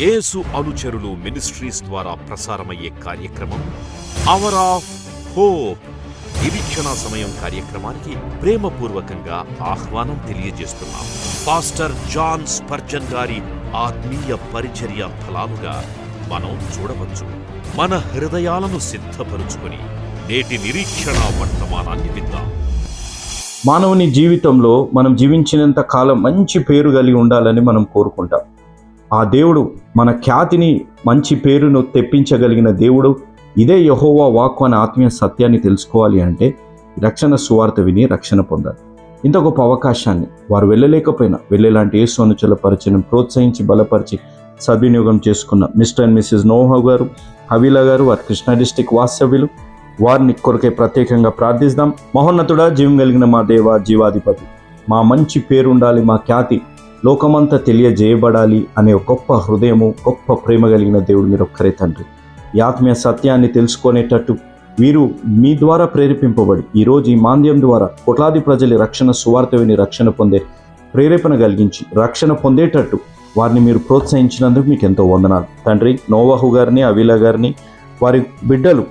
యేసు అనుచరులు మినిస్ట్రీస్ ద్వారా ప్రసారమయ్యే కార్యక్రమం అవర్ ఆఫ్ హోప్ నిరీక్షణ సమయం కార్యక్రమానికి ప్రేమపూర్వకంగా ఆహ్వానం తెలియజేస్తున్నాం. పాస్టర్ జాన్ స్పర్జన్ గారి ఆత్మీయ పరిచర్య ఫలాలుగా మనం చూడవచ్చు. మన హృదయాలను సిద్ధపరుచుకొని నేటి నిరీక్షణ వర్తమానాన్ని విద్దాం మానవుని జీవితంలో మనం జీవించినంత కాలం మంచి పేరు కలిగి ఉండాలని మనం కోరుకుంటాం. ఆ దేవుడు మన ఖ్యాతిని మంచి పేరును తెప్పించగలిగిన దేవుడు. ఇదే యహోవా వాక్కు అనే ఆత్మీయ సత్యాన్ని తెలుసుకోవాలి అంటే రక్షణ సువార్త విని రక్షణ పొందాలి. ఇంత గొప్ప అవకాశాన్ని వారు వెళ్ళలేకపోయినా వెళ్ళేలాంటి యేసు అనుచల పరిచయం ప్రోత్సహించి బలపరిచి సద్వినియోగం చేసుకున్న మిస్టర్ అండ్ మిస్సెస్ నోహా గారు హవీలా గారు వారి కృష్ణా డిస్టిక్ వాస్తవ్యులు వారిని కొరకే ప్రత్యేకంగా ప్రార్థిస్తాం. మహోన్నతుడా జీవం కలిగిన మా దేవ జీవాధిపతి. మా మంచి పేరు ఉండాలి మా ఖ్యాతి లోకమంతా తెలియజేయబడాలి అనే గొప్ప హృదయము గొప్ప ప్రేమ కలిగిన దేవుడు మీరు ఒక్కరే తండ్రి. ఈ ఆత్మీయ సత్యాన్ని తెలుసుకునేటట్టు వీరు మీ ద్వారా ప్రేరేపింపబడి ఈరోజు ఈ మాంద్యం ద్వారా కోట్లాది ప్రజల రక్షణ సువార్త విని రక్షణ పొందే ప్రేరేపణ కలిగించి రక్షణ పొందేటట్టు వారిని మీరు ప్రోత్సహించినందుకు మీకు ఎంతో వందనాలు. తండ్రి నోవాహు గారిని అవిలా గారిని వారి బిడ్డలు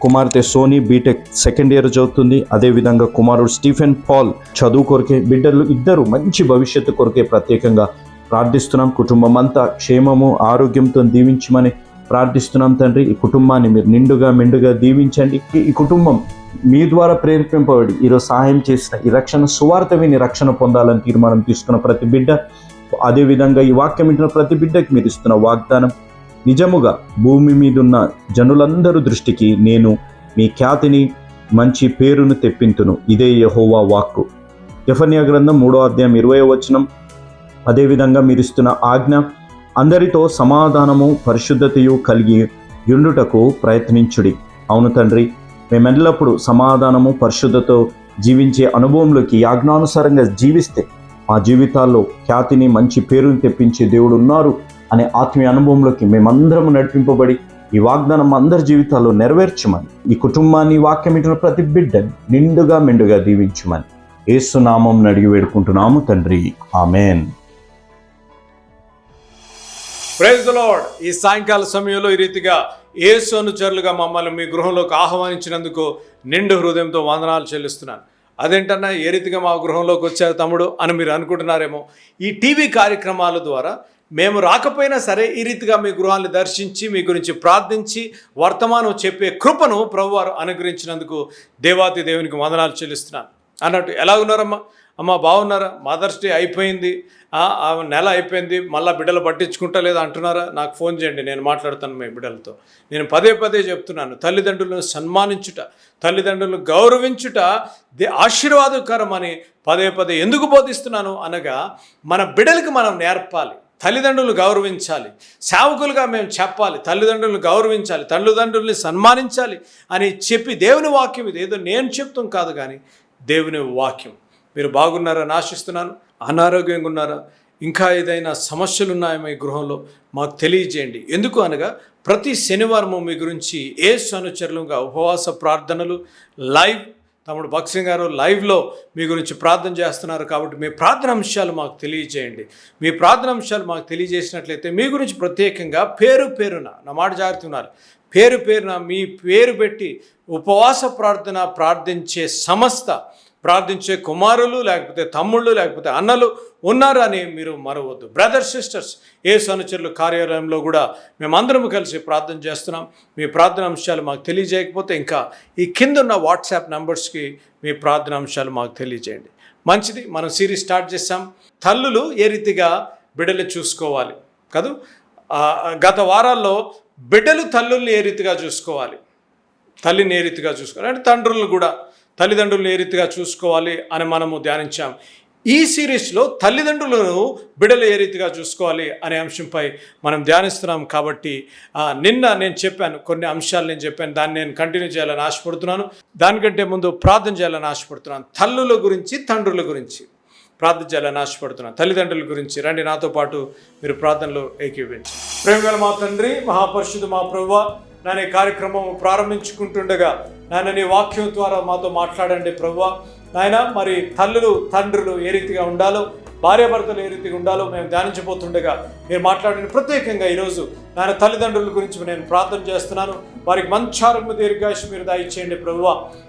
కుమార్తె సోనీ బీటెక్ సెకండ్ ఇయర్ చదువుతుంది. అదేవిధంగా కుమారుడు స్టీఫెన్ పాల్ చదువు కొరకే బిడ్డలు ఇద్దరు మంచి భవిష్యత్తు కొరకే ప్రత్యేకంగా ప్రార్థిస్తున్నాం. కుటుంబం అంతా క్షేమము ఆరోగ్యంతో దీవించమని ప్రార్థిస్తున్నాం తండ్రి. ఈ కుటుంబాన్ని మీరు నిండుగా మెండుగా దీవించండి. ఈ- కుటుంబం మీ ద్వారా ప్రేరేపింపబడి ఈరోజు సహాయం చేసిన ఈ రక్షణ సువార్త విని రక్షణ పొందాలని తీర్మానం తీసుకున్న ప్రతి బిడ్డ అదేవిధంగా ఈ వాక్యం వింటున్న ప్రతి బిడ్డకి మీరు ఇస్తున్న వాగ్దానం. నిజముగా భూమి మీదున్న జనులందరూ దృష్టికి నేను మీ ఖ్యాతిని మంచి పేరును తెప్పింతును. ఇదే యహోవా వాక్కు. యఫన్యా గ్రంథం మూడో అధ్యాయం ఇరవై వచనం. అదేవిధంగా మీరు ఇస్తున్న ఆజ్ఞ అందరితో సమాధానము పరిశుద్ధతయు కలిగి యుండుటకు ప్రయత్నించుడి. అవును తండ్రి మేమెల్లప్పుడు సమాధానము పరిశుద్ధతో జీవించే అనుభవంలోకి యాజ్ఞానుసారంగా జీవిస్తే మా జీవితాల్లో ఖ్యాతిని మంచి పేరుని తెప్పించే దేవుడు ఉన్నారు అనే ఆత్మీయ అనుభవంలోకి మేమందరం నడిపింపబడి ఈ వాగ్దానం అందరి జీవితాల్లో నెరవేర్చమని ఈ కుటుంబాన్ని వాక్యం వింటున్న ప్రతి బిడ్డని నిండుగా మెండుగా దీవించమని ఏసునామం అడిగి వేడుకుంటున్నాము తండ్రి. ఆమెన్. ప్రైజ్ లార్డ్ ఈ సాయంకాల సమయంలో ఈ రీతిగా ఏసు అనుచరులుగా మమ్మల్ని మీ గృహంలోకి ఆహ్వానించినందుకు నిండు హృదయంతో వందనాలు చెల్లిస్తున్నాను. అదేంటన్నా ఏ రీతిగా మా గృహంలోకి వచ్చారు తమ్ముడు అని మీరు అనుకుంటున్నారేమో ఈ టీవీ కార్యక్రమాల ద్వారా మేము రాకపోయినా సరే ఈ రీతిగా మీ గృహాన్ని దర్శించి మీ గురించి ప్రార్థించి వర్తమానం చెప్పే కృపను ప్రభువారు అనుగ్రహించినందుకు దేవాతి దేవునికి వందనాలు చెల్లిస్తున్నాను. అన్నట్టు ఎలా ఉన్నారమ్మా? అమ్మ బాగున్నారా? మదర్స్ డే అయిపోయింది. ఆ, నెల అయిపోయింది. మళ్ళీ బిడ్డలు పట్టించుకుంటా లేదా అంటున్నారా? నాకు ఫోన్ చేయండి నేను మాట్లాడతాను మీ బిడ్డలతో. నేను పదే పదే చెప్తున్నాను తల్లిదండ్రులను సన్మానించుట తల్లిదండ్రులను గౌరవించుట దే ఆశీర్వాదకరం అని పదే పదే ఎందుకు బోధిస్తున్నాను అనగా మన బిడ్డలకు మనం నేర్పాలి. తల్లిదండ్రులు గౌరవించాలి. సేవకులుగా మేము చెప్పాలి తల్లిదండ్రులను గౌరవించాలి తల్లిదండ్రుల్ని సన్మానించాలి అని చెప్పి దేవుని వాక్యం ఇది. ఏదో నేను చెప్తాం కాదు కానీ దేవుని వాక్యం. మీరు బాగున్నారని ఆశిస్తున్నాను. అనారోగ్యంగా ఉన్నారా? ఇంకా ఏదైనా సమస్యలు ఉన్నాయో మీ గృహంలో? మాకు తెలియజేయండి. ఎందుకు అనగా ప్రతి శనివారము మీ గురించి ఏ అనుచరులుగా ఉపవాస ప్రార్థనలు లైవ్ తమ్ముడు భక్సింగ్ గారు లైవ్లో మీ గురించి ప్రార్థన చేస్తున్నారు కాబట్టి మీ ప్రార్థన అంశాలు మాకు తెలియజేయండి. మీ ప్రార్థన అంశాలు మాకు తెలియజేసినట్లయితే మీ గురించి ప్రత్యేకంగా పేరు పేరున నా మాట జాగ్రత్త ఉన్నారు పేరు పేరున మీ పేరు పెట్టి ఉపవాస ప్రార్థన ప్రార్థించే సంస్థ ప్రార్థించే కుమారులు లేకపోతే తమ్ముళ్ళు లేకపోతే అన్నలు ఉన్నారు అని మీరు మరవద్దు. బ్రదర్ సిస్టర్స్ ఏ సనుచరుల కార్యాలయంలో కూడా మేమందరం కలిసి ప్రార్థన చేస్తున్నాం. మీ ప్రార్థన అంశాలు మాకు తెలియజేయకపోతే ఇంకా ఈ కింద ఉన్న వాట్సాప్ నంబర్స్కి మీ ప్రార్థన అంశాలు మాకు తెలియజేయండి. మంచిది మనం సిరీస్ స్టార్ట్ చేస్తాం తల్లులు ఏ రీతిగా బిడ్డలు చూసుకోవాలి? కాదు? గత వారాల్లో బిడ్డలు తల్లుల్ని ఏ రీతిగా చూసుకోవాలి? తల్లిని ఏ రీతిగా చూసుకోవాలి? అంటే తండ్రులను కూడా తల్లిదండ్రులను ఏ రీతిగా చూసుకోవాలి అని మనము ధ్యానించాం. ఈ సిరీస్లో తల్లిదండ్రులను బిడలు ఏ రీతిగా చూసుకోవాలి అనే అంశంపై మనం ధ్యానిస్తున్నాం కాబట్టి నిన్న నేను చెప్పాను కొన్ని అంశాలు నేను చెప్పాను దాన్ని నేను కంటిన్యూ చేయాలని ఆశపడుతున్నాను. దానికంటే ముందు ప్రార్థన చేయాలని ఆశపడుతున్నాను. తల్లుల గురించి తండ్రుల గురించి ప్రార్థన చేయాలని ఆశపడుతున్నాను. తల్లిదండ్రుల గురించి రండి నాతో పాటు మీరు ప్రార్థనలో ఏకీవించి ప్రేమగల మా తండ్రి మహాపరిషుడు మా ప్రభు నేను కార్యక్రమం ప్రారంభించుకుంటుండగా నాయన నీ వాక్యం ద్వారా మాతో మాట్లాడండి ప్రభు నాయన మరి తల్లులు తండ్రులు ఏ రీతిగా ఉండాలో భార్యాభర్తలు ఏ రీతిగా ఉండాలో మేము ధ్యానించబోతుండగా మీరు మాట్లాడిన ప్రత్యేకంగా ఈరోజు. నాయన తల్లిదండ్రుల గురించి నేను ప్రార్థన చేస్తున్నాను. వారికి మంచి ఆరోగ్య దీర్ఘాయుష్ మీరు దయచేయండి ప్రభువ.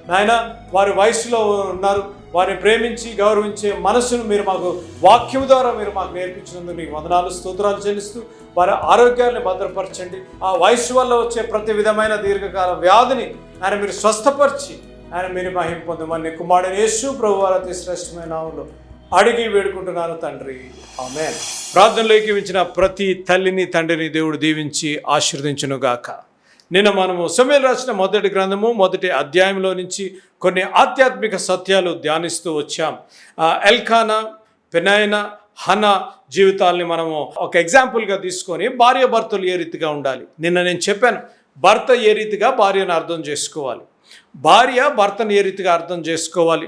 నాయన వారి వయసులో ఉన్నారు. వారిని ప్రేమించి గౌరవించే మనసును మీరు మాకు వాక్యం ద్వారా మీరు మాకు నేర్పించినందుకు మీకు వందనాలు స్తోత్రాలు చెల్లిస్తూ వారి ఆరోగ్యాన్ని భద్రపరచండి. ఆ వయసు వల్ల వచ్చే ప్రతి విధమైన దీర్ఘకాల వ్యాధిని ఆయన మీరు స్వస్థపరిచి ఆయన మీరు మహిం పొందమని కుమారుడు యేసు ప్రభు వారి అతి శ్రేష్టమైన నామంలో అడిగి వేడుకుంటున్నాను తండ్రి. ఆమె ప్రార్థనలోకి ఇచ్చిన ప్రతి తల్లిని తండ్రిని దేవుడు దీవించి ఆశీర్వదించునుగాక. నిన్న మనము సమయం రాసిన మొదటి గ్రంథము మొదటి అధ్యాయంలో నుంచి కొన్ని ఆధ్యాత్మిక సత్యాలు ధ్యానిస్తూ వచ్చాం. ఎల్ఖానా పెనాయన హన జీవితాల్ని మనము ఒక ఎగ్జాంపుల్గా తీసుకొని భార్య భర్తలు ఏ రీతిగా ఉండాలి? నిన్న నేను చెప్పాను భర్త ఏ రీతిగా భార్యను అర్థం చేసుకోవాలి? భార్య భర్తను ఏ రీతిగా అర్థం చేసుకోవాలి?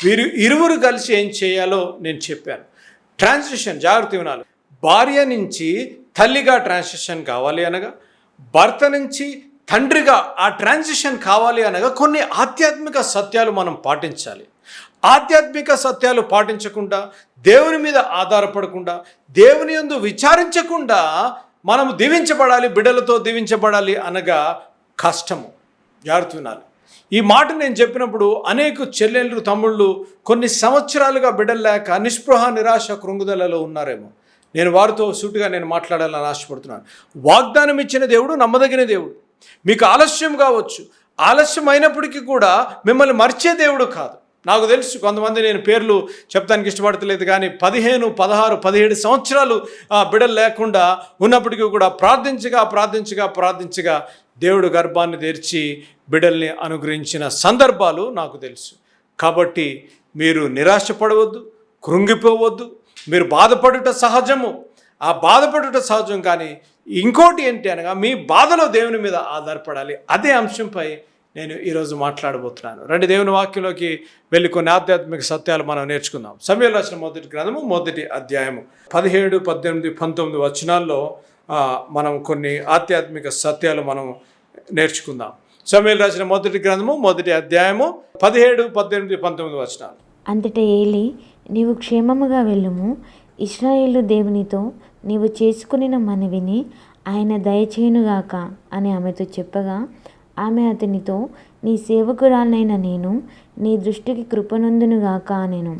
వీరు ఇరువురు కలిసి ఏం చేయాలో నేను చెప్పాను. ట్రాన్సిషన్ జాగ్రత్త వినాలి. భార్య నుంచి తల్లిగా ట్రాన్సిషన్ కావాలి అనగా భర్త నుంచి తండ్రిగా ఆ ట్రాన్సిషన్ కావాలి అనగా కొన్ని ఆధ్యాత్మిక సత్యాలు మనం పాటించాలి. ఆధ్యాత్మిక సత్యాలు పాటించకుండా దేవుని మీద ఆధారపడకుండా దేవుని యందు విచారించకుండా మనం దీవించబడాలి బిడ్డలతో దీవించబడాలి అనగా కష్టము. జాగ్రత్త వినాలి. ఈ మాట నేను చెప్పినప్పుడు అనేక చెల్లెళ్ళు తమ్ముళ్ళు కొన్ని సంవత్సరాలుగా బిడ్డలు లేక నిస్పృహ నిరాశ కృంగుదలలో ఉన్నారేమో. నేను వారితో సూటుగా నేను మాట్లాడాలని ఆశపడుతున్నాను. వాగ్దానం ఇచ్చిన దేవుడు నమ్మదగిన దేవుడు. మీకు ఆలస్యం కావచ్చు. ఆలస్యం అయినప్పటికీ కూడా మిమ్మల్ని మర్చే దేవుడు కాదు. నాకు తెలుసు కొంతమంది నేను పేర్లు చెప్తానికి ఇష్టపడతలేదు కానీ పదిహేను పదహారు పదిహేడు సంవత్సరాలు ఆ, బిడ్డలు లేకుండా ఉన్నప్పటికీ కూడా ప్రార్థించగా ప్రార్థించగా ప్రార్థించగా దేవుడు గర్భాన్ని తెరిచి బిడ్డల్ని అనుగ్రహించిన సందర్భాలు నాకు తెలుసు. కాబట్టి మీరు నిరాశపడవద్దు కృంగిపోవద్దు మీరు బాధపడుట సహజము. ఆ బాధపడుట సహజం కానీ ఇంకోటి ఏంటి అనగా మీ బాధలో దేవుని మీద ఆధారపడాలి. అదే అంశంపై నేను ఈరోజు మాట్లాడబోతున్నాను. రెండు దేవుని వాక్యంలోకి వెళ్ళి కొన్ని ఆధ్యాత్మిక సత్యాలు మనం నేర్చుకుందాం. సమయంలో రాసిన మొదటి గ్రంథము మొదటి అధ్యాయము. పదిహేడు పద్దెనిమిది పంతొమ్మిది వచనాల్లో మనం కొన్ని ఆధ్యాత్మిక సత్యాలు మనం నేర్చుకుందాం. సమయం రాసిన మొదటి గ్రంథము మొదటి అధ్యాయము పదిహేడు పద్దెనిమిది పంతొమ్మిది వచనాలు. అంతటా ఏలి నీవు క్షేమముగా వెళ్ళుము. ఇస్రాయేలు దేవునితో నీవు చేసుకునిన మనవిని ఆయన దయచేయునుగాక అని ఆమెతో చెప్పగా ఆమె అతనితో నీ సేవకురాలైన నేను నీ దృష్టికి కృపనందునుగాక అనేను.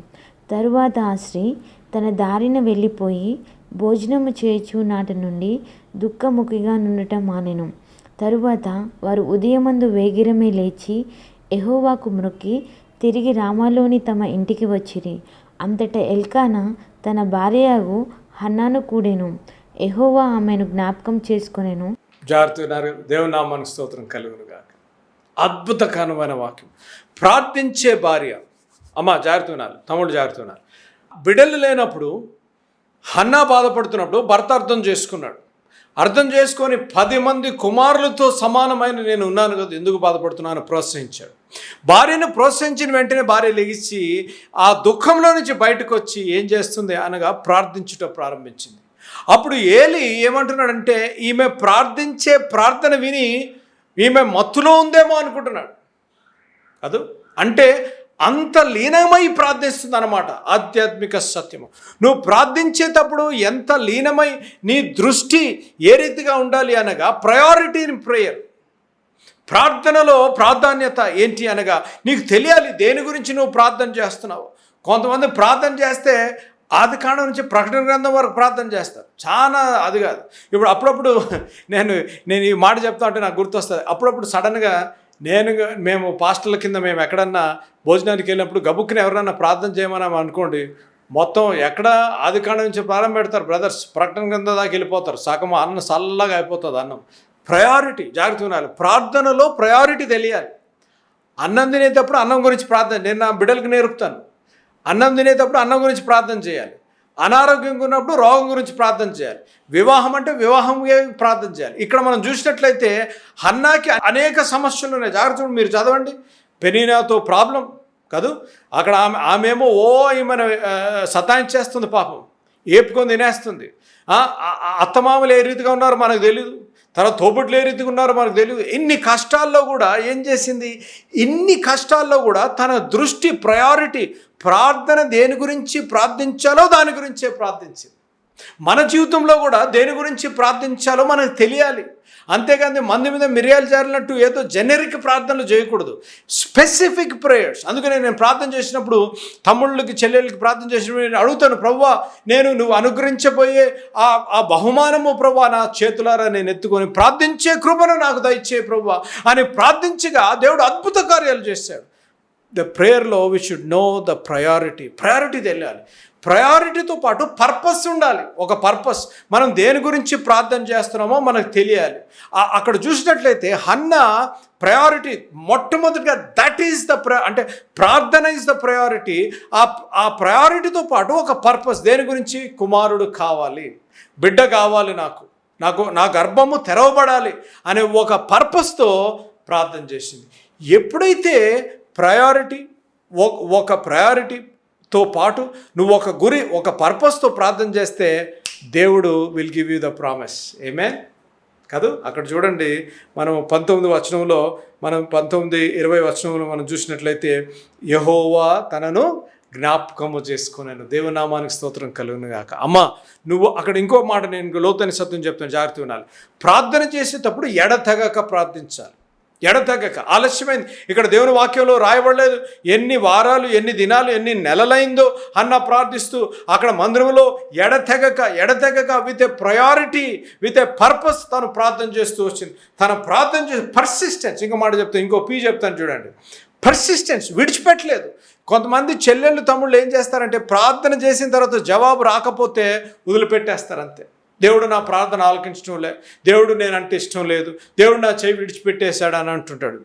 తరువాత ఆ స్త్రీ తన దారిన వెళ్ళిపోయి భోజనము చేయుచు నాటి నుండి దుఃఖముఖిగా నుండటం మానెను. తరువాత వారు ఉదయమందు వేగిరమే లేచి ఎహోవాకు మ్రొక్కి తిరిగి రామాలోని తమ ఇంటికి వచ్చిరి. అంతట ఎల్కానా తన భార్యకు హన్నాను కూడెను. ఎహోవా ఆమెను జ్ఞాపకం చేసుకొనెను. జాగ్రత్త దేవుని నామానికి స్తోత్రం కలుగునుగా అద్భుతకరమైన వాక్యం. ప్రార్థించే భార్య. అమ్మ జాగ్రత్త తమ్ముడు జాగ్రత్త బిడ్డలు లేనప్పుడు హన్నా బాధపడుతున్నప్పుడు భర్త అర్థం చేసుకున్నాడు. అర్థం చేసుకొని పది మంది కుమారులతో సమానమైన నేను ఉన్నాను కదా ఎందుకు బాధపడుతున్నాను ప్రోత్సహించాడు. భార్యను ప్రోత్సహించిన వెంటనే భార్య లెగిసి ఆ దుఃఖంలో నుంచి బయటకు వచ్చి ఏం చేస్తుంది అనగా ప్రార్థించుట ప్రారంభించింది. అప్పుడు ఏలి ఏమంటున్నాడంటే ఈమె ప్రార్థించే ప్రార్థన విని ఈమె మత్తులో ఉందేమో అనుకుంటున్నాడు. కాదు అంటే అంత లీనమై ప్రార్థిస్తుంది అనమాట ఆధ్యాత్మిక సత్యము. నువ్వు ప్రార్థించేటప్పుడు ఎంత లీనమై నీ దృష్టి ఏ రీతిగా ఉండాలి అనగా ప్రయారిటీ ఇన్ ప్రేయర్ ప్రార్థనలో ప్రాధాన్యత ఏంటి అనగా నీకు తెలియాలి దేని గురించి నువ్వు ప్రార్థన చేస్తున్నావు. కొంతమంది ప్రార్థన చేస్తే ఆది కాండం నుంచి ప్రకటన గ్రంథం వరకు ప్రార్థన చేస్తారు. చాలా అది కాదు. ఇప్పుడు అప్పుడప్పుడు నేను నేను ఈ మాట చెప్తా ఉంటే నాకు గుర్తొస్తుంది. అప్పుడప్పుడు సడన్గా నేను మేము పాస్టర్ల కింద మేము ఎక్కడన్నా భోజనానికి వెళ్ళినప్పుడు గబుక్కుని ఎవరన్నా ప్రార్థన చేయమని అనుకోండి మొత్తం ఎక్కడ ఆది కాండం నుంచి ప్రారంభం పెడతారు బ్రదర్స్. ప్రకటన గ్రంథం దాకా వెళ్ళిపోతారు. సగం అన్నం చల్లగా అయిపోతుంది అన్నం. ప్రయారిటీ జాగ్రత్త ఉండాలి. ప్రార్థనలో ప్రయారిటీ తెలియాలి. అన్నం తినేటప్పుడు అన్నం గురించి ప్రార్థన నేను నా బిడ్డలకు నేర్పుతాను. అన్నం తినేటప్పుడు అన్నం గురించి ప్రార్థన చేయాలి. అనారోగ్యంగా ఉన్నప్పుడు రోగం గురించి ప్రార్థన చేయాలి. వివాహం అంటే వివాహం ప్రార్థన చేయాలి. ఇక్కడ మనం చూసినట్లయితే హన్నాకి అనేక సమస్యలు ఉన్నాయి. జాగ్రత్త మీరు చదవండి. పెనీనాతో ప్రాబ్లం కాదు. అక్కడ ఆమె ఆమెమో ఓ ఈమెను సతాయించేస్తుంది పాపం. ఏపుకొని తినేస్తుంది. అత్తమామలు ఏ రీతిగా ఉన్నారో మనకు తెలియదు తర్వాత తోబుట్లు ఏ రీతిగా ఉన్నారో మనకు తెలియదు ఇన్ని కష్టాల్లో కూడా ఏం చేసింది? ఇన్ని కష్టాల్లో కూడా తన దృష్టి ప్రయారిటీ ప్రార్థన దేని గురించి ప్రార్థించాలో దాని గురించే ప్రార్థించింది. మన జీవితంలో కూడా దేని గురించి ప్రార్థించాలో మనకు తెలియాలి. అంతేకాని మంది మీద మిరియాలు జారినట్టు ఏదో జెనరిక్ ప్రార్థనలు చేయకూడదు. స్పెసిఫిక్ ప్రేయర్స్ అందుకని నేను ప్రార్థన చేసినప్పుడు తమ్ముళ్ళకి చెల్లెళ్ళకి ప్రార్థన చేసినప్పుడు నేను అడుగుతాను ప్రవ్వా నేను నువ్వు అనుగ్రహించబోయే ఆ ఆ బహుమానము ప్రవ్వా నా చేతులారా నేను ఎత్తుకొని ప్రార్థించే కృపను నాకు దయచే ప్రవ్వా అని ప్రార్థించగా దేవుడు అద్భుత కార్యాలు చేశాడు. The ప్రేయర్లో we should know the priority priority తెలియాలి. ప్రయారిటీతో పాటు పర్పస్ ఉండాలి. ఒక పర్పస్. మనం దేని గురించి ప్రార్థన చేస్తున్నామో మనకు తెలియాలి. అక్కడ చూసినట్లయితే హన్న ప్రయారిటీ మొట్టమొదటిగా దట్ ఈస్ ద ప్ర అంటే ప్రార్థన ఈజ్ ద ప్రయారిటీ ఆ ఆ ప్రయారిటీతో పాటు ఒక పర్పస్ దేని గురించి? కుమారుడు కావాలి. బిడ్డ కావాలి నాకు. నాకు నా గర్భము తెరవబడాలి అనే ఒక పర్పస్తో ప్రార్థన చేసింది. ఎప్పుడైతే ప్రయారిటీ ఒక ప్రయారిటీ తో పాటు నువ్వు ఒక గురి ఒక పర్పస్తో ప్రార్థన చేస్తే దేవుడు will give you the promise ఏమే కాదు అక్కడ చూడండి మనం పంతొమ్మిది వచనంలో మనం పంతొమ్మిది ఇరవై వచనంలో మనం చూసినట్లయితే యహోవా తనను జ్ఞాపకము చేసుకున్నాను దేవనామానికి స్తోత్రం కలుగును గాక అమ్మ నువ్వు అక్కడ ఇంకో మాట నేను లోతైన సత్యం చెప్తాను జాగ్రత్త వినాలి ప్రార్థన చేసేటప్పుడు ఎడతెగక ప్రార్థించాలి. ఎడతెగక ఆలస్యమైంది. ఇక్కడ దేవుని వాక్యంలో రాయబడలేదు ఎన్ని వారాలు ఎన్ని దినాలు ఎన్ని నెలలైందో అన్న ప్రార్థిస్తూ అక్కడ మందిరంలో ఎడతెగక ఎడతెగక with a priority with a purpose తను ప్రార్థన చేస్తూ వచ్చింది. తన ప్రార్థన చేసి పర్సిస్టెన్స్ ఇంకో మాట చెప్తాను ఇంకో పీ చెప్తాను చూడండి. పర్సిస్టెన్స్ విడిచిపెట్టలేదు. కొంతమంది చెల్లెళ్ళు తమ్ముళ్ళు ఏం చేస్తారంటే ప్రార్థన చేసిన తర్వాత జవాబు రాకపోతే వదిలిపెట్టేస్తారు అంతే. దేవుడు నా ప్రార్థన ఆలకించడం లే దేవుడు నేనంటే ఇష్టం లేదు దేవుడు నా చేయి విడిచిపెట్టేశాడు అని అంటుంటాడు.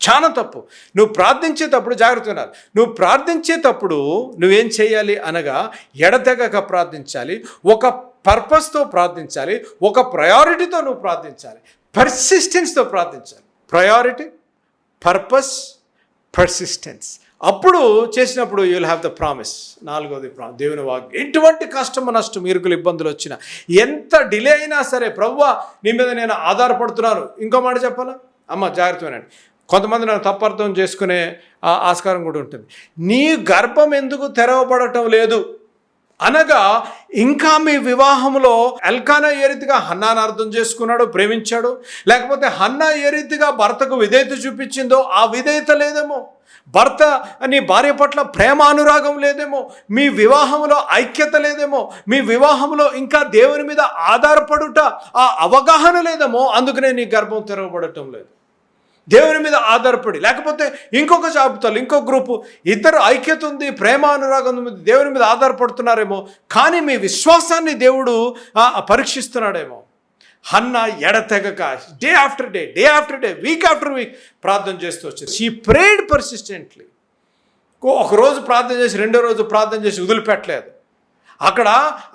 చాలా తప్పు. నువ్వు ప్రార్థించేటప్పుడు జాగ్రత్త ఉన్నారు నువ్వు ప్రార్థించేటప్పుడు నువ్వేం చేయాలి అనగా ఎడతెగక ప్రార్థించాలి ఒక పర్పస్తో ప్రార్థించాలి ఒక ప్రయారిటీతో నువ్వు ప్రార్థించాలి. పర్సిస్టెన్స్తో ప్రార్థించాలి. ప్రయారిటీ పర్పస్ పర్సిస్టెన్స్ అప్పుడు చేసినప్పుడు యూల్ హ్యావ్ ద ప్రామిస్ నాలుగవది ప్రా దేవుని వాగ్ ఎటువంటి కష్టము నష్టం ఇరుకులు ఇబ్బందులు వచ్చినా ఎంత డిలే అయినా సరే ప్రవ్వా నీ మీద నేను ఆధారపడుతున్నాను. ఇంకో మాట చెప్పాలా? అమ్మ జాగ్రత్తమేనండి కొంతమంది నన్ను తప్పర్థం చేసుకునే ఆ ఆస్కారం కూడా ఉంటుంది. నీ గర్భం ఎందుకు తెరవబడటం లేదు? అనగా ఇంకా మీ వివాహంలో ఎల్కానా ఏ రీతిగా హన్నాను అర్థం చేసుకున్నాడు ప్రేమించాడు లేకపోతే హన్నా ఏ రీతిగా భర్తకు విధేయత చూపించిందో ఆ విధేయత లేదేమో? భర్త నీ భార్య పట్ల ప్రేమ అనురాగం లేదేమో మీ వివాహంలో ఐక్యత లేదేమో మీ వివాహంలో ఇంకా దేవుని మీద ఆధారపడుట ఆ అవగాహన లేదేమో అందుకనే నీ గర్భం తెరవబడటం లేదు. దేవుని మీద ఆధారపడి లేకపోతే ఇంకొక జాబితాలు ఇంకొక గ్రూపు ఇద్దరు ఐక్యత ఉంది ప్రేమ అనురాగం దేవుని మీద ఆధారపడుతున్నారేమో కానీ మీ విశ్వాసాన్ని దేవుడు పరీక్షిస్తున్నాడేమో. హన్న ఎడతెగక day after day day after day week after week ప్రార్థన చేస్తూ వచ్చింది. షీ ప్రేడ్ పర్సిస్టెంట్లీ ఒక రోజు ప్రార్థన చేసి రెండో రోజు ప్రార్థన చేసి వదిలిపెట్టలేదు. అక్కడ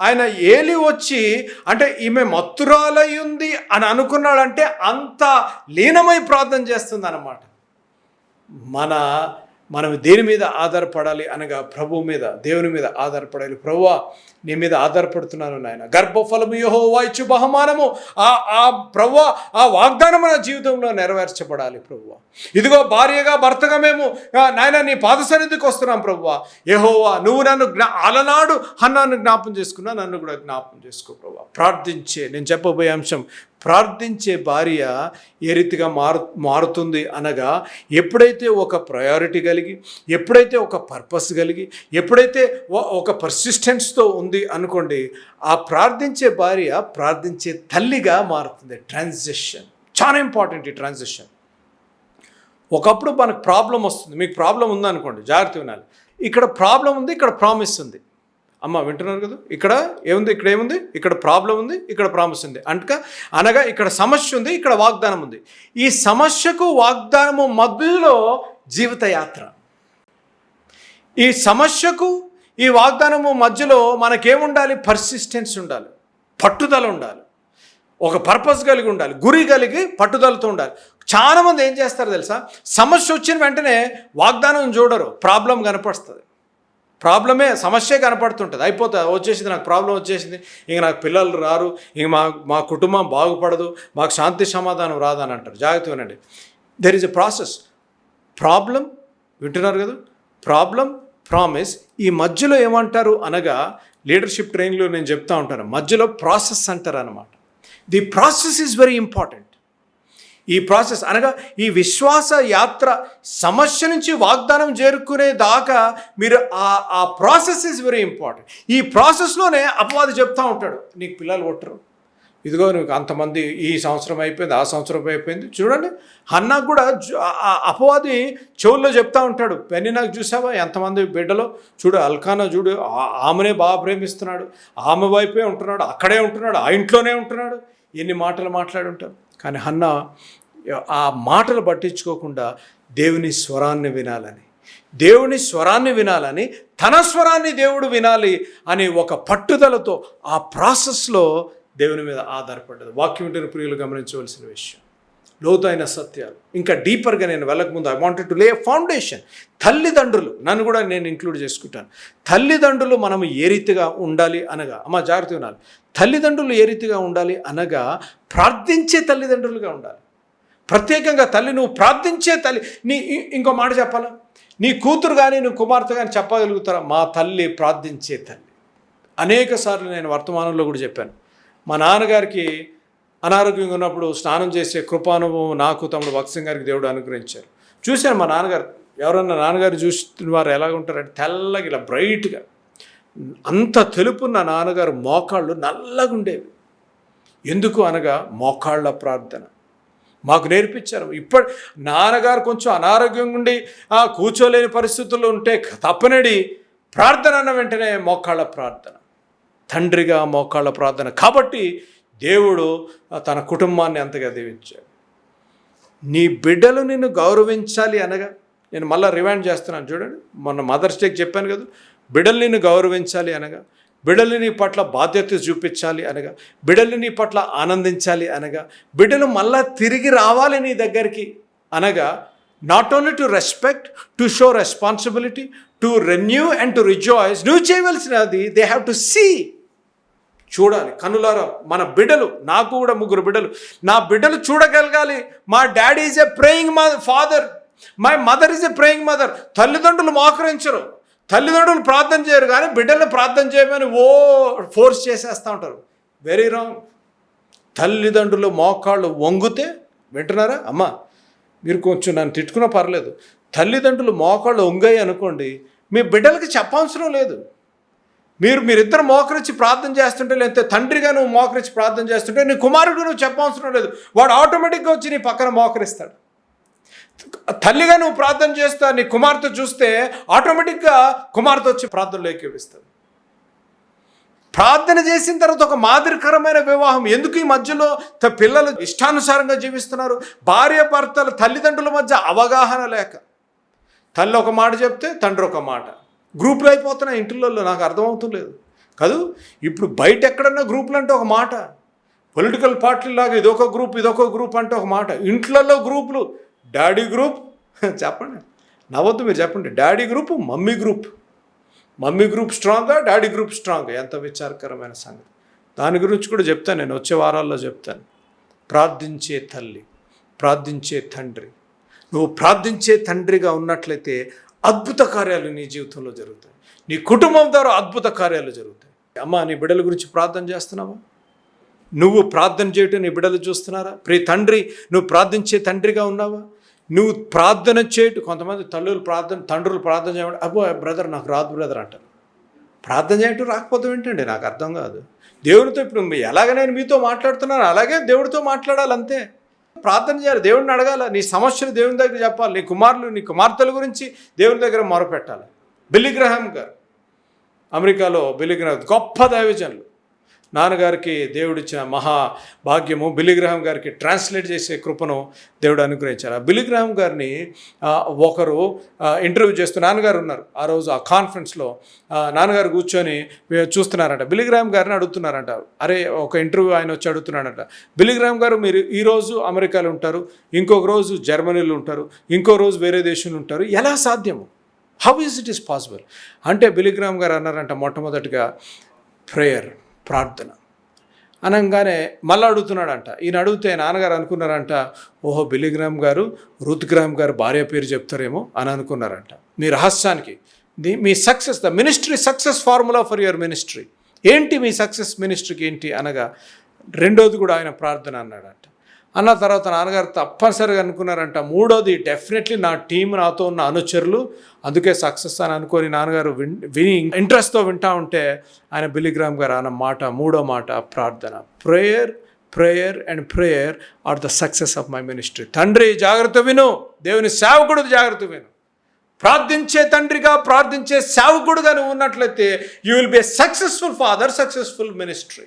ఆయన ఏలి వచ్చి అంటే ఈమె మత్తురాలై ఉంది అని అనుకున్నాడంటే అంత లీనమై ప్రార్థన చేస్తుంది అన్నమాట మన మనం దేని మీద ఆధారపడాలి అనగా ప్రభువు మీద దేవుని మీద ఆధారపడాలి. ప్రభువా నీ మీద ఆధారపడుతున్నాను నాయన. గర్భఫలము యహోవా ఇచ్చు బహుమానము. ఆ ఆ ప్రభు ఆ వాగ్దానం నా జీవితంలో నెరవేర్చబడాలి ప్రభువ. ఇదిగో భార్యగా భర్తగా మేము నాయన నీ పాద సన్నిధికి వస్తున్నాం ప్రభువ. యహోవా నువ్వు నన్ను జ్ఞా అలనాడు నన్ను జ్ఞాపం చేసుకున్నా నన్ను కూడా జ్ఞాపం చేసుకో ప్రభు ప్రార్థించే నేను చెప్పబోయే అంశం ప్రార్థించే భార్య ఏ రీతిగా మారు మారుతుంది అనగా ఎప్పుడైతే ఒక ప్రయారిటీ కలిగి ఎప్పుడైతే ఒక పర్పస్ కలిగి ఎప్పుడైతే ఒక పర్సిస్టెన్స్తో ఉంది అనుకోండి ఆ ప్రార్థించే భార్య ప్రార్థించే తల్లిగా మారుతుంది. ట్రాన్సిషన్ చాలా ఇంపార్టెంట్ ఈ ట్రాన్సిషన్ ఒకప్పుడు మనకు ప్రాబ్లం వస్తుంది. మీకు ప్రాబ్లం ఉందనుకోండి జాగ్రత్త వినాలి. ఇక్కడ ప్రాబ్లం ఉంది ఇక్కడ ప్రామిస్ ఉంది. అమ్మ వింటున్నారు కదా? ఇక్కడ ఏముంది? ఇక్కడ ఏముంది? ఇక్కడ ప్రాబ్లం ఉంది ఇక్కడ ప్రామిస్ ఉంది. అంటక అనగా ఇక్కడ సమస్య ఉంది ఇక్కడ వాగ్దానం ఉంది. ఈ సమస్యకు వాగ్దానము మధ్యలో జీవితయాత్ర. ఈ సమస్యకు ఈ వాగ్దానము మధ్యలో మనకేముండాలి? పర్సిస్టెన్స్ ఉండాలి. పట్టుదల ఉండాలి. ఒక పర్పస్ కలిగి ఉండాలి. గురి కలిగి పట్టుదలతో ఉండాలి. చాలామంది ఏం చేస్తారు తెలుసా? సమస్య వచ్చిన వెంటనే వాగ్దానం చూడరు. ప్రాబ్లం కనపడుతుంది. ప్రాబ్లమే సమస్య కనపడుతుంటుంది. అయిపోతుంది. వచ్చేసింది నాకు ప్రాబ్లం వచ్చేసింది. ఇంక నాకు పిల్లలు రారు. ఇంక మా మా కుటుంబం బాగుపడదు. మాకు శాంతి సమాధానం రాదని అంటారు. జాగ్రత్త వినండి. There is a process problem వింటున్నారు కదా? ప్రాబ్లం ప్రామిస్ ఈ మధ్యలో ఏమంటారు అనగా లీడర్షిప్ ట్రైనింగ్లో నేను చెప్తా ఉంటాను. మధ్యలో ప్రాసెస్ అంటారు అనమాట the process is very important ఈ ప్రాసెస్ అనగా ఈ విశ్వాస యాత్ర సమస్య నుంచి వాగ్దానం చేరుకునే దాకా మీరు ఆ ఆ ప్రాసెస్ ఈజ్ వెరీ ఇంపార్టెంట్ ఈ ప్రాసెస్లోనే అపవాది చెప్తా ఉంటాడు నీకు పిల్లలు కొట్టరు ఇదిగో నీకు అంతమంది ఈ సంవత్సరం అయిపోయింది ఆ సంవత్సరం అయిపోయింది. చూడండి అన్నా కూడా ఆ- అపవాది చెవుల్లో చెప్తా ఉంటాడు పెన్ని నాకు చూసావా? ఎంతమంది బిడ్డలో? చూడు అల్కానా చూడు ఆ- ఆమెనే బాగా ప్రేమిస్తున్నాడు. ఆమె వైపే ఉంటున్నాడు అక్కడే ఉంటున్నాడు ఆ ఇంట్లోనే ఉంటున్నాడు. ఎన్ని మాటలు మాట్లాడి కానీ హన్న ఆ మాటలు పట్టించుకోకుండా దేవుని స్వరాన్ని వినాలని దేవుని స్వరాన్ని వినాలని తన స్వరాన్ని దేవుడు వినాలి అని ఒక పట్టుదలతో ఆ ప్రాసెస్లో దేవుని మీద ఆధారపడ్డది. వాక్యం వింటున్న ప్రియులు గమనించవలసిన విషయం. లోతైన సత్యాలు. ఇంకా డీపర్గా నేను వెళ్ళకముందు I wanted to lay foundation తల్లిదండ్రులు నన్ను కూడా నేను ఇంక్లూడ్ చేసుకుంటాను. తల్లిదండ్రులు మనం ఏ రీతిగా ఉండాలి అనగా అమ్మ జాగ్రత్త వినాలి తల్లిదండ్రులు ఏ రీతిగా ఉండాలి అనగా ప్రార్థించే తల్లిదండ్రులుగా ఉండాలి. ప్రత్యేకంగా తల్లి నువ్వు ప్రార్థించే తల్లి నీ ఇంకో మాట చెప్పాలా? నీ కూతురు కానీ నువ్వు కుమార్తె కానీ చెప్పగలుగుతారా? మా తల్లి ప్రార్థించే తల్లి. అనేక సార్లు నేను వర్తమానంలో కూడా చెప్పాను. మా నాన్నగారికి అనారోగ్యంగా ఉన్నప్పుడు స్నానం చేసే కృపానుభవం నాకు తమ్ముడు భక్సింగ్ గారికి దేవుడు అనుగ్రహించారు. చూశాను మా నాన్నగారు. ఎవరన్నా నాన్నగారు చూసిన వారు ఎలాగ ఉంటారంటే తెల్లగా ఇలా బ్రైట్గా. అంత తెలుపు నా నాన్నగారు మోకాళ్ళు నల్లగా ఉండేవి ఎందుకు అనగా మోకాళ్ళ ప్రార్థన. మాకు నేర్పించారు. ఇప్పటి నాన్నగారు కొంచెం అనారోగ్యంగా ఉండి ఆ, కూర్చోలేని పరిస్థితుల్లో ఉంటే తప్పనడి ప్రార్థన అన్న వెంటనే మోకాళ్ళ ప్రార్థన. తండ్రిగా మోకాళ్ళ ప్రార్థన. కాబట్టి దేవుడు తన కుటుంబాన్ని అంతగా దీవించాడు. నీ బిడ్డలు నిన్ను గౌరవించాలి అనగా నేను మళ్ళీ రివైండ్ చేస్తున్నాను చూడండి. మొన్న మదర్స్ డేకి చెప్పాను కదా బిడ్డలు నిన్ను గౌరవించాలి అనగా బిడ్డలు నీ పట్ల బాధ్యత చూపించాలి అనగా బిడ్డలు నీ పట్ల ఆనందించాలి అనగా బిడ్డలు మళ్ళా తిరిగి రావాలి నీ దగ్గరికి అనగా not only to respect to show responsibility to renew and to rejoice నువ్వు చేయవలసినది దే హ్యావ్ టు సీ చూడాలి. కనులారా మన బిడ్డలు నాకు కూడా ముగ్గురు బిడ్డలు నా బిడ్డలు చూడగలగాలి. మా daddy is a praying father my mother is a praying mother తల్లిదండ్రులు మోకరించరు. తల్లిదండ్రులు ప్రార్థన చేయరు కానీ బిడ్డల్ని ప్రార్థన చేయమని ఓ ఫోర్స్ చేసేస్తూ ఉంటారు. వెరీ రాంగ్ తల్లిదండ్రులు మోకాళ్ళు వంగితే వింటున్నారా? అమ్మా మీరు కొంచెం నన్ను తిట్టుకున్నా పర్లేదు. తల్లిదండ్రులు మోకాళ్ళు వంగాయి అనుకోండి మీ బిడ్డలకి చెప్పవసరం లేదు. మీరు మీరిద్దరు మోకరించి ప్రార్థన చేస్తుంటే లేకపోతే తండ్రిగా నువ్వు మోకరించి ప్రార్థన చేస్తుంటే నీ కుమారుడు నువ్వు చెప్పవసరం లేదు. వాడు ఆటోమేటిక్గా వచ్చి నీ పక్కన మోకరిస్తాడు. తల్లిగా నువ్వు ప్రార్థన చేస్తా నీ కుమార్తె చూస్తే ఆటోమేటిక్గా కుమార్తె వచ్చి ప్రార్థనలో ఎక్కిపిస్తుంది. ప్రార్థన చేసిన తర్వాత ఒక మాదిరికరమైన వివాహం. ఎందుకు ఈ మధ్యలో త- పిల్లలు ఇష్టానుసారంగా జీవిస్తున్నారు? భార్య భర్తల తల్లిదండ్రుల మధ్య అవగాహన లేక. తల్లి ఒక మాట చెప్తే తండ్రి ఒక మాట. గ్రూపులు అయిపోతున్నాయి ఇంటిల్లో నాకు అర్థమవుతలేదు కాదు ఇప్పుడు బయట ఎక్కడన్నా గ్రూపులు అంటే ఒక మాట. పొలిటికల్ పార్టీలాగా ఇదొక గ్రూప్ ఇదొక గ్రూప్ అంటే ఒక మాట. ఇంట్లలో గ్రూపులు డాడీ గ్రూప్. చెప్పండి. నవ్వద్దు మీరు చెప్పండి. Daddy group mummy group. Mummy group స్ట్రాంగ్గా డాడీ గ్రూప్ స్ట్రాంగ్. ఎంత విచారకరమైన సంగతి. దాని గురించి కూడా చెప్తాను నేను. వచ్చే వారాల్లో చెప్తాను. ప్రార్థించే తల్లి ప్రార్థించే తండ్రి. నువ్వు ప్రార్థించే తండ్రిగా ఉన్నట్లయితే అద్భుత కార్యాలు నీ జీవితంలో జరుగుతాయి. నీ కుటుంబం ద్వారా అద్భుత కార్యాలు జరుగుతాయి. అమ్మా నీ బిడ్డల గురించి ప్రార్థన చేస్తున్నావా? నువ్వు ప్రార్థన చేయటం నీ బిడ్డలు చూస్తున్నారా? ప్రియ తండ్రి నువ్వు ప్రార్థించే తండ్రిగా ఉన్నావా? నువ్వు ప్రార్థన చేయటం కొంతమంది తల్లులు ప్రార్థన తండ్రులు ప్రార్థన చేయడం అబ్బో బ్రదర్ నాకు రాదు బ్రదర్ అంటారు. ప్రార్థన చేయటం రాకపోతే ఏంటండి? నాకు అర్థం కాదు. దేవునితో ఇప్పుడు ఎలాగ నేను మీతో మాట్లాడుతున్నాను అలాగే దేవుడితో మాట్లాడాలి అంతే ప్రార్థన చేయాలి. దేవుడిని అడగాల. నీ సమస్యలు దేవుని దగ్గర చెప్పాలి. నీ కుమారులు నీ కుమార్తెల గురించి దేవుని దగ్గర మొరపెట్టాలి. బిల్లిగ్రహం గారు. అమెరికాలో బిల్లిగ్రహం గొప్ప దైవజనులు. నాన్నగారికి దేవుడిచ్చిన మహా భాగ్యము బిలిగ్రహం గారికి ట్రాన్స్లేట్ చేసే కృపను దేవుడు అనుగ్రహించారు. ఆ బిలిగ్రహం గారిని ఒకరు ఇంటర్వ్యూ చేస్తూ నాన్నగారు ఉన్నారు. ఆ రోజు ఆ కాన్ఫరెన్స్లో నాన్నగారు కూర్చొని చూస్తున్నారంట. బిల్లిగ్రహం గారిని అడుగుతున్నారంట. అరే ఒక ఇంటర్వ్యూ ఆయన వచ్చి అడుగుతున్నాడంట. బిలిగ్రామ్ గారు మీరు ఈ రోజు అమెరికాలో ఉంటారు ఇంకొక రోజు జర్మనీలో ఉంటారు ఇంకో రోజు వేరే దేశంలో ఉంటారు ఎలా సాధ్యము? How is it is possible అంటే బిలిగ్రామ్ గారు అన్నారంట మొట్టమొదటిగా ప్రేయర్ ప్రార్థన. అనగానే మళ్ళీ అడుగుతున్నాడంట. ఈయన అడిగితే నాన్నగారు అనుకున్నారంట ఓహో బిలిగ్రామ్ గారు రుత్గ్రామ్ గారు భార్య పేరు చెప్తారేమో అని అనుకున్నారంట. మీ రహస్యానికి మీ success the ministry success formula for your ministry. ఏంటి మీ సక్సెస్ మినిస్ట్రీకి ఏంటి అనగా రెండోది కూడా ఆయన ప్రార్థన అన్నాడంట. అన్న తర్వాత నాన్నగారు తప్పనిసరిగా అనుకున్నారంట. మూడోది డెఫినెట్లీ నా టీం నాతో ఉన్న అనుచరులు అందుకే సక్సెస్ అని అనుకొని నాన్నగారు విన్ విని ఇంట్రెస్ట్తో వింటా ఉంటే ఆయన బిలిగ్రామ్ గారు అన్న మాట మూడో మాట ప్రార్థన. Prayer prayer and prayer are the success of my ministry తండ్రి జాగ్రత్త విను. దేవుని సేవకుడు జాగ్రత్త విను. ప్రార్థించే తండ్రిగా ప్రార్థించే సేవకుడుగా నువ్వు ఉన్నట్లయితే you will be successful father successful ministry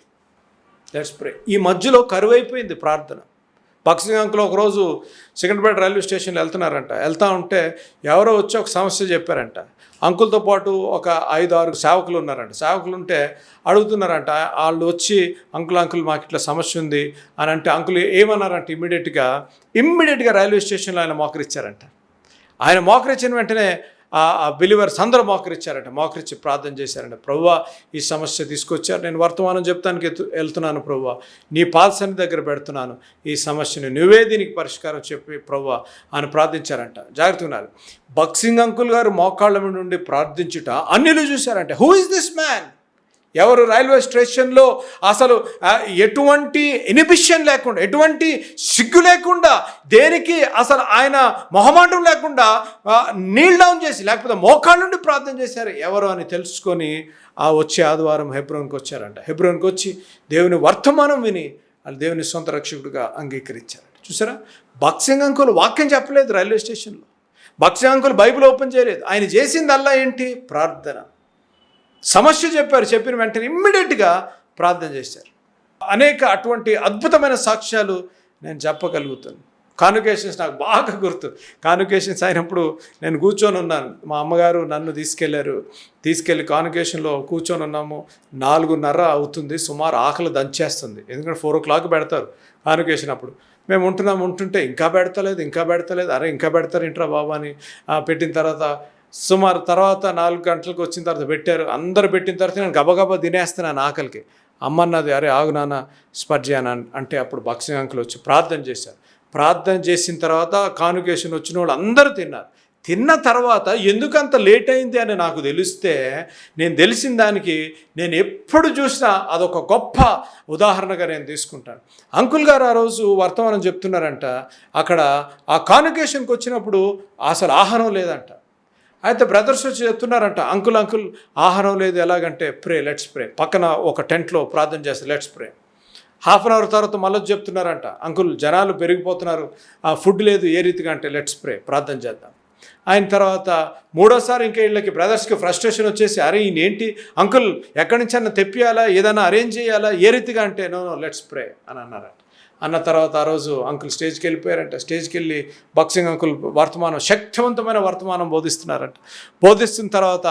let's pray ఈ మధ్యలో కరువైపోయింది ప్రార్థన. బక్సింగ్ అంకుల్ ఒకరోజు సికింద్రాబాద్ రైల్వే స్టేషన్లో వెళ్తున్నారంట. వెళ్తా ఉంటే ఎవరో వచ్చి ఒక సమస్య చెప్పారంట. అంకుల్తో పాటు ఒక ఐదు ఆరు సేవకులు ఉన్నారంట. సేవకులు ఉంటే అడుగుతున్నారంట వాళ్ళు వచ్చి అంకుల్ అంకుల్ మాకు ఇట్లా సమస్య ఉంది అని అంటే అంకుల్ ఏమన్నారంట ఇమ్మీడియట్గా ఇమ్మీడియట్గా రైల్వే స్టేషన్లో ఆయన మోకరిచ్చారంట. ఆయన మోకరించిన వెంటనే బిలివర్స్ అందరూ మోకరిచ్చారంట మోకరించి ప్రార్థన చేశారంట. ప్రవ్వా ఈ సమస్య తీసుకొచ్చారు. నేను వర్తమానం చెప్తానికి వెళ్తున్నాను ప్రవ్వా. నీ పాల్సని దగ్గర పెడుతున్నాను. ఈ సమస్యను నువ్వే దీనికి పరిష్కారం చెప్పి ప్రవ్వా అని ప్రార్థించారంట. జాగ్రత్త ఉన్నారు బక్సింగ్ అంకుల్ గారు మోకాళ్ళ నుండి ప్రార్థించుట అన్నిలు చూశారంట. హూ ఇస్ దిస్ మ్యాన్ ఎవరు రైల్వే స్టేషన్లో అసలు ఎటువంటి ఇనిబిషన్ లేకుండా ఎటువంటి సిగ్గు లేకుండా దేనికి అసలు ఆయన మొహమాటం లేకుండా నీల్ డౌన్ చేసి లేకపోతే మోకాళ్ళ నుండి ప్రార్థన చేశారు. ఎవరు అని తెలుసుకొని ఆ వచ్చే ఆదివారం హెబ్రోన్కి వచ్చారంట. హెబ్రోన్కి వచ్చి దేవుని వర్తమానం విని వాళ్ళు దేవుని సొంత రక్షకుడిగా అంగీకరించారంట. చూసారా? భక్సింగ్ అంకుల్ వాక్యం చెప్పలేదు రైల్వే స్టేషన్లో. భక్సింగ్ అంకుల్ బైబిల్ ఓపెన్ చేయలేదు. ఆయన చేసిందల్లా ఏంటి? ప్రార్థన. సమస్య చెప్పారు చెప్పిన వెంటనే ఇమ్మీడియట్గా ప్రార్థన చేశారు. అనేక అటువంటి అద్భుతమైన సాక్ష్యాలు నేను చెప్పగలుగుతాను. కాన్వికేషన్స్ నాకు బాగా గుర్తు. కాన్వికేషన్స్ అయినప్పుడు నేను కూర్చొని ఉన్నాను. మా అమ్మగారు నన్ను తీసుకెళ్ళారు. తీసుకెళ్ళి కాన్వికేషన్లో కూర్చొని ఉన్నాము. నాలుగున్నర అవుతుంది. సుమారు ఆకలి దంచేస్తుంది. ఎందుకంటే ఫోర్ ఓ క్లాక్ పెడతారు కాన్వికేషన్ అప్పుడు. మేము ఉంటున్నాము ఉంటుంటే ఇంకా పెడతలేదు ఇంకా పెడతలేదు. అరే ఇంకా పెడతారు ఇంట్రా బాబా అని పెట్టిన తర్వాత సుమారు తర్వాత నాలుగు గంటలకు వచ్చిన తర్వాత పెట్టారు. అందరు పెట్టిన తర్వాత నేను గబగబా తినేస్తున్నాను ఆకలికి. అమ్మన్నది అరే ఆగు నాన్న స్పర్జ అంటే అప్పుడు బక్సింగ్ అంకుల్ వచ్చి ప్రార్థన చేశారు. ప్రార్థన చేసిన తర్వాత కానుకేషన్ వచ్చిన వాళ్ళు అందరూ తిన్నారు. తిన్న తర్వాత ఎందుకంత లేట్ అయింది అని నాకు తెలిస్తే నేను తెలిసిన దానికి నేను ఎప్పుడు చూసినా అదొక గొప్ప ఉదాహరణగా నేను తీసుకుంటాను. అంకుల్ గారు ఆ రోజు వర్తమానం చెప్తున్నారంట అక్కడ ఆ కానుకేషన్కి వచ్చినప్పుడు అసలు ఆహారం లేదంట. అయితే బ్రదర్స్ వచ్చి చెప్తున్నారంట అంకుల్ అంకుల్ ఆహారం లేదు ఎలాగంటే ప్రే లెట్స్ ప్రే పక్కన ఒక టెంట్లో ప్రార్థన చేస్తే let's pray half an hour తర్వాత మళ్ళీ చెప్తున్నారంట అంకుల్ జనాలు పెరిగిపోతున్నారు ఆ ఫుడ్ లేదు ఏ రీతిగా అంటే లెట్స్ ప్రే ప్రార్థన చేద్దాం. ఆయన తర్వాత మూడోసారి ఇంకా వీళ్ళకి బ్రదర్స్కి ఫ్రస్ట్రేషన్ వచ్చేసి అరే ఈయన ఏంటి అంకుల్ ఎక్కడి నుంచి అన్న తెప్పియాలా? ఏదైనా అరేంజ్ చేయాలా? ఏ రీతిగా అంటే నో నో లెట్స్ ప్రే అని అన్నారు అన్న తర్వాత ఆ రోజు అంకుల్ స్టేజ్కి వెళ్ళిపోయారంట. స్టేజ్కి వెళ్ళి బాక్సింగ్ అంకుల్ వర్తమానం శక్తివంతమైన వర్తమానం బోధిస్తున్నారంట. బోధిస్తున్న తర్వాత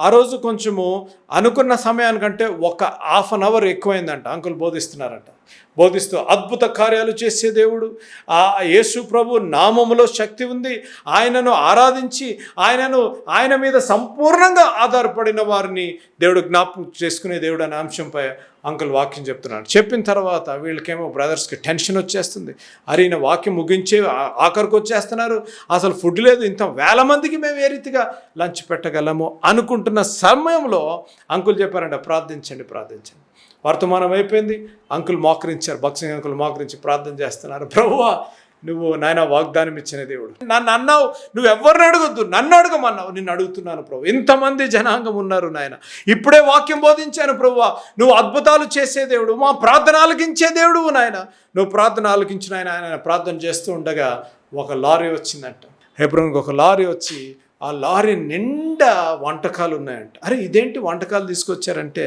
ఆ రోజు కొంచెము అనుకున్న సమయానికంటే ఒక హాఫ్ అన్ అవర్ ఎక్కువైందంట. అంకుల్ బోధిస్తున్నారంట. బోధిస్తూ అద్భుత కార్యాలు చేసే దేవుడు. ఆ యేసు ప్రభు నామములో శక్తి ఉంది. ఆయనను ఆరాధించి ఆయనను ఆయన మీద సంపూర్ణంగా ఆధారపడిన వారిని దేవుడు జ్ఞాపకం చేసుకునే దేవుడు అనే అంశంపై అంకుల్ వాక్యం చెప్తున్నాడు. చెప్పిన తర్వాత వీళ్ళకేమో బ్రదర్స్కి టెన్షన్ వచ్చేస్తుంది. అరే ఈయన వాక్యం ముగించే ఆఖరికి వచ్చేస్తున్నారు. అసలు ఫుడ్ లేదు. ఇంత వేల మందికి మేము ఏ రీతిగా లంచ్ పెట్టగలము అనుకుంటున్న సమయంలో అంకుల్ చెప్పారంట ప్రార్థించండి ప్రార్థించండి. వర్తమానం అయిపోయింది. అంకుల్ మోకరించారు బక్సింగ్ అంకుల్ మోకరించి ప్రార్థన చేస్తున్నారు. ప్రభువా నువ్వు నాయన వాగ్దానం ఇచ్చిన దేవుడు. నన్ను అన్నావు నువ్వు ఎవరిని అడగొద్దు నన్ను అడగమన్నావు నిన్ను అడుగుతున్నాను ప్రభు. ఇంతమంది జనాంగం ఉన్నారు నాయన. ఇప్పుడే వాక్యం బోధించాను ప్రభు నువ్వు అద్భుతాలు చేసే దేవుడు మా ప్రార్థన ఆలకించే దేవుడు నాయన. నువ్వు ప్రార్థన ఆలకించిన ఆయన ఆయన ప్రార్థన చేస్తూ ఉండగా ఒక లారీ వచ్చిందంట. హెబ్రోన్కి ఒక లారీ వచ్చి ఆ లారీ నిండా వంటకాలు ఉన్నాయంట. అరే ఇదేంటి వంటకాలు తీసుకొచ్చారంటే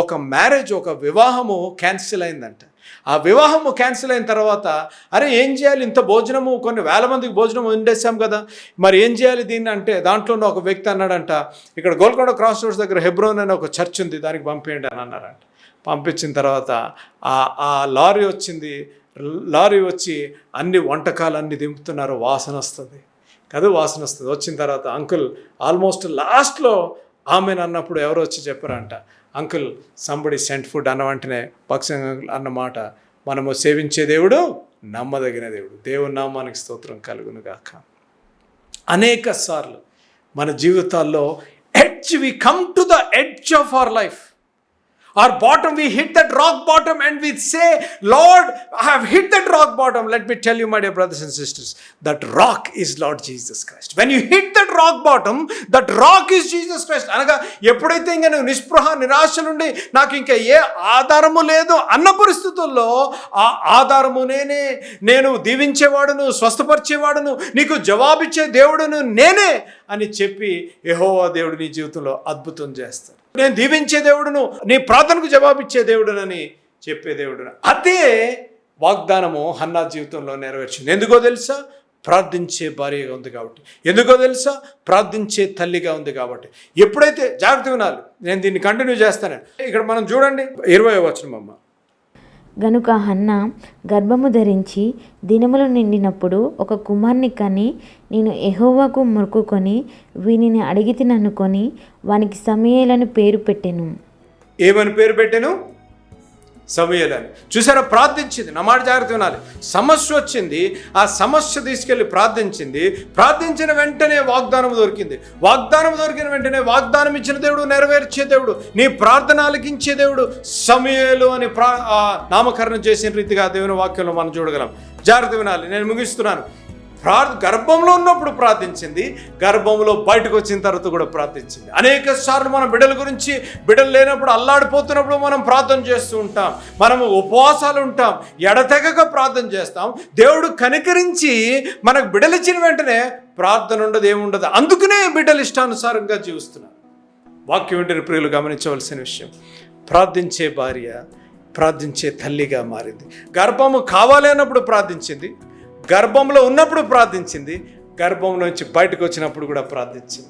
ఒక మ్యారేజ్ ఒక వివాహము క్యాన్సిల్ అయిందంట. ఆ వివాహము క్యాన్సిల్ అయిన తర్వాత అరే ఏం చేయాలి? ఇంత భోజనము కొన్ని వేల మందికి భోజనం వండేసాం కదా. మరి ఏం చేయాలి దీన్ని అంటే దాంట్లో ఉన్న ఒక వ్యక్తి అన్నాడంట ఇక్కడ గోల్కొండ క్రాస్ రోడ్స్ దగ్గర హెబ్రోన్ అనే ఒక చర్చ్ ఉంది దానికి పంపేయండి అని అన్నారంట. పంపించిన తర్వాత ఆ ఆ లారీ వచ్చింది. లారీ వచ్చి అన్ని వంటకాలు అన్ని దింపుతున్నారు వాసన వస్తుంది. కదా వాసన వస్తుంది. వచ్చిన తర్వాత అంకుల్ ఆల్మోస్ట్ లాస్ట్లో ఆమెను అన్నప్పుడు ఎవరో వచ్చి చెప్పారంట. అంకుల్ సంబడి సెంట్ ఫుడ్ అన్న వెంటనే పక్షం అన్నమాట మనము సేవించే దేవుడు నమ్మదగిన దేవుడు. దేవుని నామానికి స్తోత్రం కలుగును గాక అనేక సార్లు మన జీవితాల్లో edge, we come to the edge of our life. Or bottom we hit that rock bottom and we say Lord I have hit that rock bottom let me tell you my dear brothers and sisters that rock is Lord Jesus Christ when you hit that rock bottom that rock is Jesus Christ అనగా ఎప్పుడైతే ఇంకా నువ్వు నిస్పృహ నిరాశ నుండి నాకు ఇంకా ఏ ఆధారము లేదు అన్న పరిస్థితుల్లో ఆ ఆధారము నేనే నేను దీవించేవాడును స్వస్థపరిచేవాడును నీకు జవాబిచ్చే దేవుడును నేనే అని చెప్పి యహోవా దేవుడు నీ జీవితంలో అద్భుతం చేస్తాడు నేను దీవించే దేవుడును నీ ప్రార్థనకు జవాబిచ్చే దేవుడునని చెప్పే దేవుడును. అదే వాగ్దానము హన్నా జీవితంలో నెరవేర్చింది. ఎందుకో తెలుసా? ప్రార్థించే భార్యగా ఉంది కాబట్టి. ఎందుకో తెలుసా? ప్రార్థించే తల్లిగా ఉంది కాబట్టి. ఎప్పుడైతే జాగ్రత్త వినాలి నేను దీన్ని కంటిన్యూ చేస్తాను. ఇక్కడ మనం చూడండి ఇరవై వచ్చిన అమ్మ గనుక హన్న గర్భము ధరించి దినములు నిండినప్పుడు ఒక కుమార్ని కని నేను ఎహోవాకు మొక్కుకొని వీనిని అడిగి తిననుకొని వానికి సమయేలను పేరు పెట్టెను. ఏమని పేరు పెట్టెను? సమయలని. చూసారా? ప్రార్థించింది. నా మాట జాగ్రత్త వినాలి. సమస్య వచ్చింది. ఆ సమస్య తీసుకెళ్ళి ప్రార్థించింది. ప్రార్థించిన వెంటనే వాగ్దానం దొరికింది. వాగ్దానం దొరికిన వెంటనే వాగ్దానం ఇచ్చిన దేవుడు నెరవేర్చే దేవుడు నీ ప్రార్థన ఆలకించే దేవుడు సమయలు అని ప్రా ఆ నామకరణం చేసిన రీతిగా దేవుని వాక్యంలో మనం చూడగలం. జాగ్రత్త వినాలి. నేను ముగిస్తున్నాను. ప్రార్ గర్భంలో ఉన్నప్పుడు ప్రార్థించింది గర్భంలో బయటకు వచ్చిన తర్వాత కూడా ప్రార్థించింది. అనేక సార్లు మన బిడ్డల గురించి బిడ్డలు లేనప్పుడు అల్లాడిపోతున్నప్పుడు మనం ప్రార్థన చేస్తూ ఉంటాం. మనము ఉపవాసాలు ఉంటాం ఎడతెగక ప్రార్థన చేస్తాం. దేవుడు కనికరించి మనకు బిడ్డలు ఇచ్చిన వెంటనే ప్రార్థన ఉండదు ఏముండదు అందుకనే బిడ్డలు ఇష్టానుసారంగా జీవిస్తున్నారు. వాక్యం ఏంటని ప్రియులు గమనించవలసిన విషయం ప్రార్థించే భార్య ప్రార్థించే తల్లిగా మారింది. గర్భము కావాలి అన్నప్పుడు ప్రార్థించింది గర్భంలో ఉన్నప్పుడు ప్రార్థించింది గర్భం నుంచి బయటకు వచ్చినప్పుడు కూడా ప్రార్థించింది.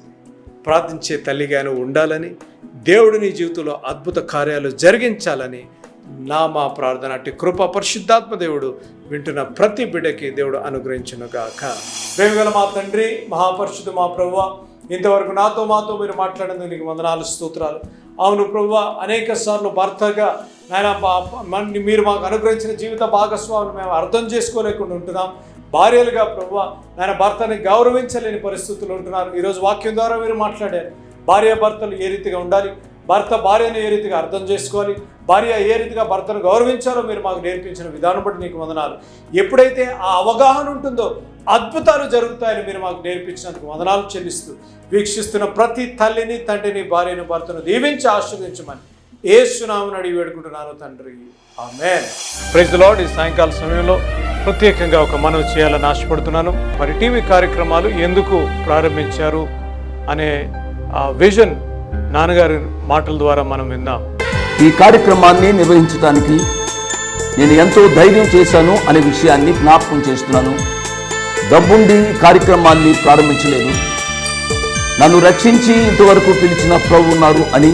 ప్రార్థించే తల్లిగాను ఉండాలని దేవుడు నీ జీవితంలో అద్భుత కార్యాలు జరిగించాలని నా మా ప్రార్థన అట్టి కృప పరిశుద్ధాత్మ దేవుడు వింటున్న ప్రతి బిడ్డకి దేవుడు అనుగ్రహించునుగాక. ప్రేమగల మా తండ్రి మహాపరిశుద్ధ మా ప్రభువ ఇంతవరకు నాతో మాతో మీరు మాట్లాడినందుకు నీకు వందనాలు స్తోత్రాలు. అవును ప్రభువ అనేక సార్లు భర్తగా నాయన పా- మన- మీరు మాకు అనుగ్రహించిన జీవిత భాగస్వామిని మేము అర్థం చేసుకోలేకుండా ఉంటున్నాం. భార్యలుగా ప్రభువ నాయన భర్తని గౌరవించలేని పరిస్థితులు ఉంటున్నారు. ఈరోజు వాక్యం ద్వారా మీరు మాట్లాడారు భార్య భర్తలు ఏ రీతిగా ఉండాలి? భర్త భార్యను ఏ రీతిగా అర్థం చేసుకోవాలి? భార్య ఏ రీతిగా భర్తను గౌరవించాలో మీరు మాకు నేర్పించిన విధానం బట్టి నీకు వందనాలు. ఎప్పుడైతే ఆ అవగాహన ఉంటుందో అద్భుతాలు జరుగుతాయని మీరు మాకు నేర్పించినందుకు వందనాలు చెల్లిస్తూ వీక్షిస్తున్న ప్రతి తల్లిని తండ్రిని భార్యను భర్తను దీవించి ఆశ్రదించమని ఏసునామని అడిగి వేడుకుంటున్నాను తండ్రి. ఆమెన్. ప్రైజ్ లార్డ్ ఈ సాయంకాల సమయంలో ప్రత్యేకంగా ఒక మనవి చేయాలని ఆశపడుతున్నాను. మరి టీవీ కార్యక్రమాలు ఎందుకు ప్రారంభించారు అనే ఆ విజన్ నాన్నగారి మాటల ద్వారా మనం విందాం. ఈ కార్యక్రమాన్ని నిర్వహించడానికి నేను ఎంతో ధైర్యం చేశాను అనే విషయాన్ని జ్ఞాపకం చేస్తున్నాను. డబ్బుండి కార్యక్రమాన్ని ప్రారంభించలేదు. నన్ను రక్షించి ఇంతవరకు పిలిచిన ప్రభు ఉన్నారు అని